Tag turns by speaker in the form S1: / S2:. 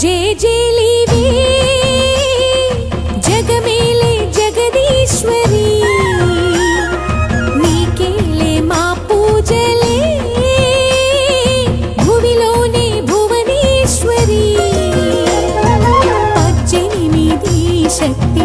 S1: జే జేలీవే జగమేలే జగదీశ్వరి. నీకేలే మా పూజలే. భువిలోనే భువనేశ్వరి. పద్దెనిమిది శక్తి